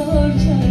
saracak